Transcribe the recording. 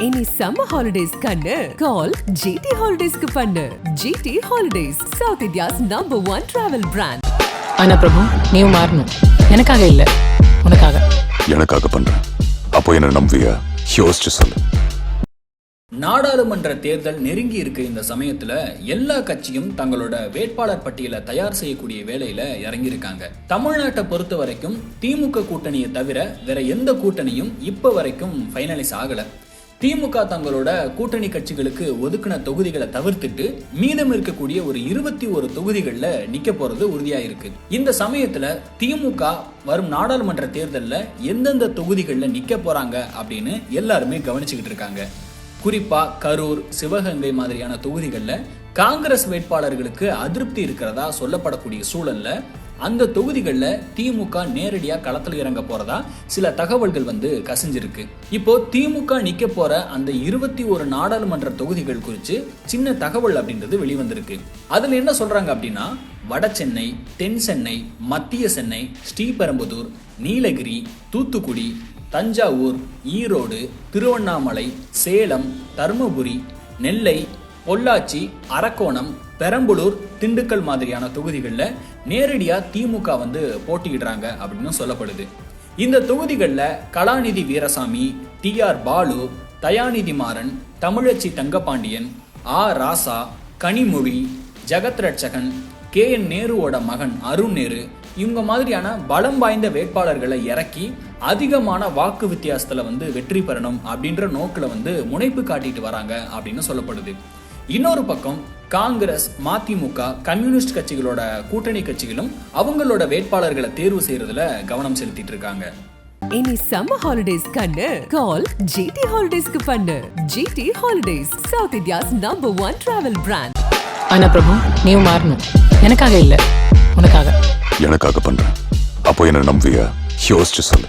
இனி summer holidays கண்ணு. கால் GT ஹாலிடேஸ்க்கு பண்ணு. GT holidays south India's number one travel brand ஆனா பிரபு நீயும் மாறணும். எனக்காக இல்ல. உனக்காக. எனக்காக பண்றேன் அப்போ என்ன நம்புவியா? யோசிச்சு சொல்லு. நாடாளுமன்ற தேர்தல் நெருங்கி இருக்க இந்த சமயத்துல எல்லா கட்சியும் தங்களோட வேட்பாளர் பட்டியலை தயார் செய்யக்கூடிய வேலையில இறங்கியிருக்காங்க. தமிழ்நாட்டை பொறுத்த வரைக்கும் திமுக கூட்டணியை தவிர வேற எந்த கூட்டணியும் இப்ப வரைக்கும் ஃபைனலைஸ் ஆகல. திமுக தங்களோட கூட்டணி கட்சிகளுக்கு ஒதுக்கின தொகுதிகளை தவிர்த்துட்டு மீதம் இருக்கக்கூடிய ஒரு இருபத்தி ஒரு தொகுதிகளில் நிக்க போறது உறுதியா இருக்கு. இந்த சமயத்துல திமுக வரும் நாடாளுமன்ற தேர்தலில் எந்தெந்த தொகுதிகளில் நிக்க போறாங்க அப்படின்னு எல்லாருமே கவனிச்சுக்கிட்டு இருக்காங்க. குறிப்பா கரூர் சிவகங்கை மாதிரியான தொகுதிகளில் காங்கிரஸ் வேட்பாளர்களுக்கு அதிருப்தி இருக்கிறதா சொல்லப்படக்கூடிய சூழல்ல அந்த தொகுதிகளில் திமுக நேரடியாக களத்தில் இறங்க போறதா சில தகவல்கள் வந்து கசிஞ்சிருக்கு. இப்போ திமுக நிக்க போற அந்த இருபத்தி ஒரு நாடாளுமன்ற தொகுதிகள் குறித்து சின்ன தகவல் அப்படின்றது வெளிவந்திருக்கு. அதில் என்ன சொல்றாங்க அப்படின்னா வட சென்னை தென் சென்னை மத்திய சென்னை ஸ்ரீபெரும்புதூர் நீலகிரி தூத்துக்குடி தஞ்சாவூர் ஈரோடு திருவண்ணாமலை சேலம் தருமபுரி நெல்லை பொள்ளாச்சி அரக்கோணம் பெரம்பலூர் திண்டுக்கல் மாதிரியான தொகுதிகளில் நேரடியாக திமுக வந்து போட்டியிடுறாங்க அப்படின்னு சொல்லப்படுது. இந்த தொகுதிகளில் Kalanidhi Veeraswamy T R Baalu Dayanidhi Maran Thamizhachi Thangapandian A Raja Kanimozhi Jagath Ratchagan K என் நேருவோட மகன் அருண் நேரு இவங்க மாதிரியான பலம் வாய்ந்த வேட்பாளர்களை இறக்கி அதிகமான வாக்கு வித்தியாசத்தில் வந்து வெற்றி பெறணும் அப்படின்ற நோக்கில் வந்து முனைப்பு காட்டிட்டு வராங்க அப்படின்னு சொல்லப்படுது. இன்னொரு பக்கம் காங்கிரஸ் மதிமுக கம்யூனிஸ்ட் கட்சிகளோட கூட்டணி கட்சிகளும் அவங்களோட வேட்பாளர்களை தேர்வு செய்யறதுல கவனம் செலுத்திட்டு இருக்காங்க. இனி சம்மர் ஹாலிடேஸ் கண்ணு. கால் ஜிடி ஹாலிடேஸ்க்கு பண்ணு. GT holidays south India's number one travel brand ஆனா பிரபு நீயும் மாறணும். எனக்காக இல்ல. உனக்காக. எனக்காக பண்றேன். அப்போ என்ன நம்புவியா? யோசிச்சு சொல்லு.